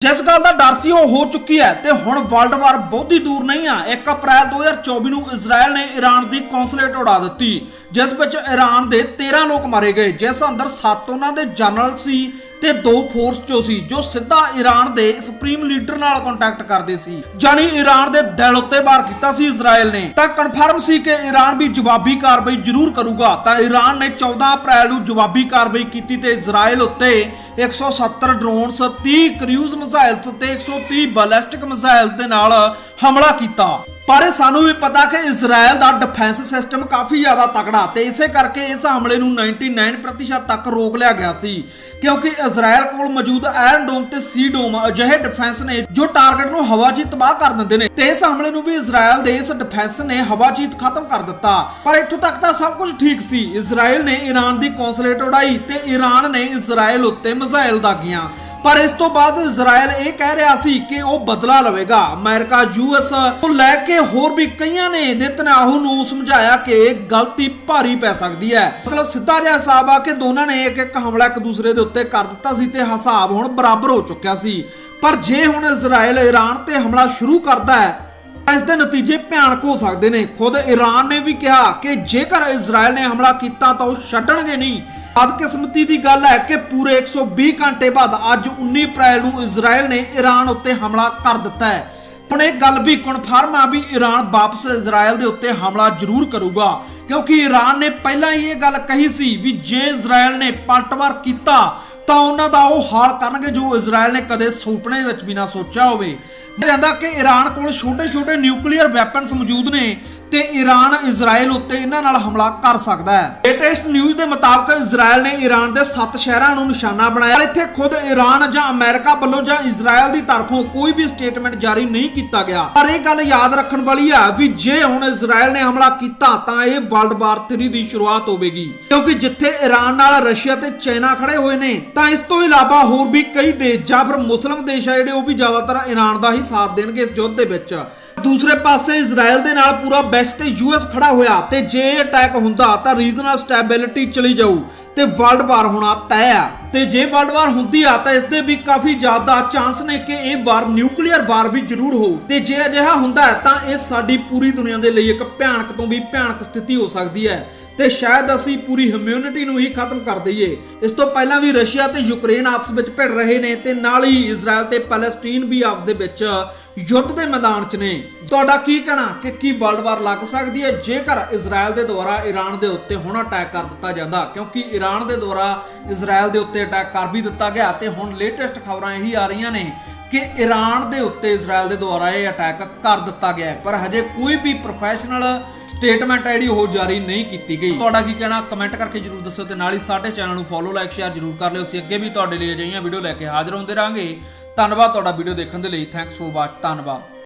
ਜਿਸ ਗੱਲ ਦਾ ਡਰ ਸੀ, ਉਹ ਹੋ ਚੁੱਕੀ ਹੈ ਤੇ ਹੁਣ ਵਰਲਡ ਵਾਰ ਬਹੁਤੀ ਦੂਰ ਨਹੀਂ ਆ। 1 ਅਪ੍ਰੈਲ 2024 ਨੂੰ ਇਜ਼ਰਾਈਲ ਨੇ ਈਰਾਨ ਦੀ ਕੌਂਸੂਲੇਟ ਉਡਾ ਦਿੱਤੀ, ਜਿਸ ਵਿੱਚ ਈਰਾਨ ਦੇ 13 ਲੋਕ ਮਾਰੇ ਗਏ, ਜਿਸ ਅੰਦਰ 7 ਉਹਨਾਂ ਦੇ ਜਨਰਲ ਸੀ ਤੇ ਦੋ ਫੋਰਸ ਚੋਂ ਸੀ, ਜੋ ਸਿੱਧਾ ਈਰਾਨ ਦੇ ਸੁਪਰੀਮ ਲੀਡਰ ਨਾਲ ਕੰਟੈਕਟ ਕਰਦੇ ਸੀ। ਜਾਨੀ ਈਰਾਨ ਦੇ ਦਿਲ ਉੱਤੇ ਵਾਰ ਕੀਤਾ ਸੀ ਇਜ਼ਰਾਈਲ ਨੇ। ਤਾਂ ਕਨਫਰਮ ਸੀ ਕਿ ਈਰਾਨ ਵੀ ਜਵਾਬੀ ਕਾਰਵਾਈ ਜ਼ਰੂਰ ਕਰੂਗਾ। ਤਾਂ ਈਰਾਨ ਨੇ 14 ਅਪ੍ਰੈਲ ਨੂੰ ਜਵਾਬੀ ਕਾਰਵਾਈ ਕੀਤੀ ਤੇ ਇਜ਼ਰਾਈਲ ਉੱਤੇ 170 ਡਰੋਨਸ 30 ਕਰੂਜ਼ ਮਿਜ਼ਾਈਲਸ ਤੇ 130 ਬੈਲਿਸਟਿਕ ਮਿਜ਼ਾਈਲ ਦੇ ਨਾਲ ਹਮਲਾ ਕੀਤਾ। ਪਰ ਸਾਨੂੰ ਵੀ ਪਤਾ ਕਿ ਇਜ਼ਰਾਈਲ ਦਾ ਡਿਫੈਂਸ ਸਿਸਟਮ ਕਾਫੀ ਜ਼ਿਆਦਾ ਤਕੜਾ ਤੇ ਇਸੇ ਕਰਕੇ ਇਸ ਹਮਲੇ ਨੂੰ 99% ਤੱਕ ਰੋਕ ਲਿਆ ਗਿਆ ਸੀ, ਕਿਉਂਕਿ ਇਜ਼ਰਾਈਲ ਕੋਲ ਮੌਜੂਦ ਆਇਰਨ ਡੋਮ ਤੇ ਸੀ ਡੋਮ ਅਜਿਹੇ ਡਿਫੈਂਸ ਨੇ ਜੋ ਟਾਰਗੇਟ ਨੂੰ ਹਵਾ 'ਚ ਤਬਾਹ ਕਰ ਦਿੰਦੇ ਨੇ ਤੇ ਇਸ ਹਮਲੇ ਨੂੰ ਵੀ ਇਜ਼ਰਾਈਲ ਦੇ ਇਸ ਡਿਫੈਂਸ ਨੇ ਹਵਾ 'ਚ ਖਤਮ ਕਰ ਦਿੱਤਾ। ਪਰ ਇੱਥੋਂ ਤੱਕ ਤਾਂ ਸਭ ਕੁਝ ਠੀਕ ਸੀ। ਇਜ਼ਰਾਈਲ ਨੇ ਈਰਾਨ ਦੀ ਕੌਂਸਲੇਟ ਉਡਾਈ ਤੇ ਈਰਾਨ ਨੇ ਇਜ਼ਰਾਈਲ ਉੱਤੇ ਮਿਜ਼ਾਈਲ ਦਾਗੀਆਂ। ਪਰ ਇਸ ਤੋਂ ਬਾਅਦ ਇਜ਼ਰਾਈਲ ਇਹ ਕਹਿ ਰਿਹਾ ਸੀ ਕਿ ਉਹ ਬਦਲਾ ਲਵੇਗਾ। ਅਮਰੀਕਾ ਯੂਐਸ ਤੋਂ ਲੈ ਕੇ ਹੋਰ ਵੀ ਕਈਆਂ ਨੇ ਨਿਤਨਯਾਹੂ ਨੂੰ ਸਮਝਾਇਆ ਕਿ ਗਲਤੀ ਭਾਰੀ ਪੈ ਸਕਦੀ ਹੈ। ਮਤਲਬ ਸਿੱਧਾ ਜਿਹਾ ਹਿਸਾਬ ਆ ਕਿ ਦੋਨਾਂ ਨੇ ਇੱਕ ਇੱਕ ਹਮਲਾ ਇੱਕ ਦੂਸਰੇ ਦੇ ਉੱਤੇ ਕਰ ਦਿੱਤਾ ਸੀ ਤੇ ਹਿਸਾਬ ਹੁਣ ਬਰਾਬਰ ਹੋ ਚੁੱਕਿਆ ਸੀ। ਪਰ ਜੇ ਹੁਣ ਇਜ਼ਰਾਈਲ ਈਰਾਨ ਤੇ ਹਮਲਾ ਸ਼ੁਰੂ ਕਰਦਾ ਹੈ, ਤਾਂ ਇਸ ਦੇ ਨਤੀਜੇ ਭਿਆਨਕ ਹੋ ਸਕਦੇ ਨੇ। ਖੁਦ ਈਰਾਨ ਨੇ ਵੀ ਕਿਹਾ ਕਿ ਜੇਕਰ ਇਜ਼ਰਾਈਲ ਨੇ ਹਮਲਾ ਕੀਤਾ ਤਾਂ ਉਹ ਛੱਡਣਗੇ ਨਹੀਂ। ਬਦਕਿਸਮਤੀ ਦੀ ਗੱਲ ਹੈ ਕਿ ਪੂਰੇ 120 ਘੰਟੇ ਬਾਅਦ ਅੱਜ 19 ਅਪ੍ਰੈਲ ਨੂੰ ਇਜ਼ਰਾਈਲ ਨੇ ਈਰਾਨ ਉੱਤੇ ਹਮਲਾ ਕਰ ਦਿੱਤਾ ਹੈ। ਹੁਣ ਇਹ ਗੱਲ ਵੀ ਕਨਫਰਮ ਆ ਵੀ ਈਰਾਨ ਵਾਪਸ ਇਜ਼ਰਾਈਲ ਦੇ ਉੱਤੇ ਹਮਲਾ ਜ਼ਰੂਰ ਕਰੂਗਾ, ਕਿਉਂਕਿ ਈਰਾਨ ਨੇ ਪਹਿਲਾਂ ਹੀ ਇਹ ਗੱਲ ਕਹੀ ਸੀ ਵੀ ਜੇ ਇਜ਼ਰਾਈਲ ਨੇ ਪਲਟਵਾਰ ਕੀਤਾ, ਤਾਂ ਉਹਨਾਂ ਦਾ ਉਹ ਹਾਲ ਕਰਨਗੇ ਜੋ ਇਜ਼ਰਾਈਲ ਨੇ ਕਦੇ ਸੁਪਨੇ ਵਿੱਚ ਵੀ ਨਾ ਸੋਚਿਆ ਹੋਵੇ। ਕਹਿੰਦਾ ਕਿ ਈਰਾਨ ਕੋਲ ਛੋਟੇ-ਛੋਟੇ ਨਿਊਕਲੀਅਰ ਵੈਪਨਸ ਮੌਜੂਦ ਨੇ ਤੇ ਈਰਾਨ ਇਜ਼ਰਾਈਲ ਉੱਤੇ ਇਹਨਾਂ ਨਾਲ ਹਮਲਾ ਕਰ ਸਕਦਾ ਹੈ। ਲੇਟੈਸਟ ਨਿਊਜ਼ ਦੇ ਮੁਤਾਬਕ ਇਜ਼ਰਾਈਲ ਨੇ ਈਰਾਨ ਦੇ 7 ਸ਼ਹਿਰਾਂ ਨੂੰ ਨਿਸ਼ਾਨਾ ਬਣਾਇਆ ਪਰ ਇੱਥੇ ਖੁਦ ਈਰਾਨ ਜਾਂ ਅਮਰੀਕਾ ਵੱਲੋਂ ਜਾਂ ਇਜ਼ਰਾਈਲ ਦੀ ਤਰਫੋਂ ਕੋਈ ਵੀ ਸਟੇਟਮੈਂਟ ਜਾਰੀ ਨਹੀਂ ਕੀਤਾ ਗਿਆ। ਪਰ ਇਹ ਗੱਲ ਯਾਦ ਰੱਖਣ ਵਾਲੀ ਆ ਵੀ ਜੇ ਹੁਣ ਇਜ਼ਰਾਈਲ ਨੇ ਹਮਲਾ ਕੀਤਾ ਤਾਂ ਇਹ ਵਰਲਡ ਵਾਰ 3 ਦੀ ਸ਼ੁਰੂਆਤ ਹੋਵੇਗੀ। ਕਿਉਂਕਿ ਜਿੱਥੇ ਈਰਾਨ ਨਾਲ ਰਸ਼ੀਆ ਤੇ ਚਾਈਨਾ ਖੜੇ ਹੋਏ ਨੇ, ਤਾਂ ਇਸ ਤੋਂ ਇਲਾਵਾ ਹੋਰ ਵੀ ਕਈ ਦੇਸ਼, ਜਾਂ ਫਿਰ ਮੁਸਲਮ ਦੇਸ਼ ਆ ਜਿਹੜੇ ਉਹ ਵੀ ਜ਼ਿਆਦਾਤਰ ਈਰਾਨ ਦਾ ਹੀ ਸਾਥ ਦੇਣਗੇ ਇਸ ਯੁੱਧ ਦੇ ਵਿੱਚ। ਦੂਸਰੇ ਪਾਸੇ ਇਜ਼ਰਾਈਲ ਦੇ ਨਾਲ ਪੂਰਾ ਵੈਸਟ ਤੇ ਯੂਐਸ ਖੜਾ ਹੋਇਆ ਤੇ ਜੇ ਅਟੈਕ ਹੁੰਦਾ ਤਾਂ ਰੀਜਨਲ ਸਟੈਬਿਲਿਟੀ ਚਲੀ ਜਾਊ ਤੇ ਵਰਲਡ ਵਾਰ ਹੋਣਾ ਤੈਅ ਆ। ਤੇ ਜੇ ਵਰਲਡ ਵਾਰ ਹੁੰਦੀ ਆ ਤਾਂ ਇਸ ਦੇ ਵੀ ਕਾਫੀ ਜ਼ਿਆਦਾ ਚਾਂਸ ਨੇ ਕਿ ਇਹ ਵਾਰ ਨਿਊਕਲੀਅਰ ਵਾਰ ਵੀ ਜ਼ਰੂਰ ਹੋਊ। ਤੇ ਜੇ ਅਜਿਹਾ ਹੁੰਦਾ ਤਾਂ ਇਹ ਸਾਡੀ ਪੂਰੀ ਦੁਨੀਆ ਦੇ ਲਈ ਇੱਕ ਭਿਆਨਕ ਤੋਂ ਵੀ ਭਿਆਨਕ ਸਥਿਤੀ ਹੋ ਸਕਦੀ ਹੈ। ਤੇ ਸ਼ਾਇਦ ਅਸੀਂ ਪੂਰੀ ਹਿਊਮੈਨਿਟੀ ਨੂੰ ਹੀ ਖਤਮ ਕਰ ਦਈਏ। ਇਸ ਤੋਂ ਪਹਿਲਾਂ ਵੀ ਰਸ਼ੀਆ ਤੇ ਯੂਕਰੇਨ ਆਪਸ ਵਿੱਚ ਭਿੜ ਰਹੇ ਨੇ ਤੇ ਨਾਲ ਹੀ ਇਜ਼ਰਾਈਲ ਤੇ ਪੈਲਸਟੀਨ ਵੀ ਆਪਸ ਦੇ ਵਿੱਚ ਯੁੱਧ ਦੇ ਮੈਦਾਨ 'ਚ ਨੇ। ਤੁਹਾਡਾ ਕੀ ਕਹਿਣਾ ਕਿ ਕੀ ਵਰਲਡ ਵਾਰ ਲੱਗ ਸਕਦੀ ਹੈ ਜੇਕਰ ਇਜ਼ਰਾਈਲ ਦੇ ਦੁਆਰਾ ਈਰਾਨ ਦੇ ਉੱਤੇ ਹੁਣ ਅਟੈਕ ਕਰ ਦਿੱਤਾ ਜਾਂਦਾ? ਕਿਉਂਕਿ ਈਰਾਨ ਦੇ ਦੁਆਰਾ ਇਜ਼ਰਾਈਲ ਦੇ ਉੱਤੇ ਅਟੈਕ ਕਰ ਵੀ ਦਿੱਤਾ ਗਿਆ ਤੇ ਹੁਣ ਲੇਟੈਸਟ ਖਬਰਾਂ ਇਹੀ ਆ ਰਹੀਆਂ ਨੇ ਕਿ ਈਰਾਨ ਦੇ ਉੱਤੇ ਇਜ਼ਰਾਈਲ ਦੇ ਦੁਆਰਾ ਇਹ ਅਟੈਕ ਕਰ ਦਿੱਤਾ ਗਿਆ ਪਰ ਹਜੇ ਕੋਈ ਵੀ ਪ੍ਰੋਫੈਸ਼ਨਲ ਸਟੇਟਮੈਂਟ ਹੈ ਜਿਹੜੀ ਉਹ ਜਾਰੀ ਨਹੀਂ ਕੀਤੀ ਗਈ। ਤੁਹਾਡਾ ਕੀ ਕਹਿਣਾ? ਕਮੈਂਟ ਕਰਕੇ ਜਰੂਰ ਦੱਸੋ ਤੇ ਨਾਲ ਹੀ ਸਾਡੇ ਚੈਨਲ ਨੂੰ ਫੋਲੋ ਲਾਈਕ ਸ਼ੇਅਰ ਜਰੂਰ ਕਰ ਲਿਓ। ਅਸੀਂ ਅੱਗੇ ਵੀ ਤੁਹਾਡੇ ਲਈ ਅਜਿਹੀਆਂ ਵੀਡੀਓ ਲੈ ਕੇ ਹਾਜ਼ਰ ਹੁੰਦੇ ਰਾਂਗੇ ਧੰਨਵਾਦ ਤੁਹਾਡਾ ਵੀਡੀਓ ਦੇਖਣ ਦੇ ਲਈ। ਥੈਂਕਸ ਫॉर ਵਾਚ ਧੰਨਵਾਦ।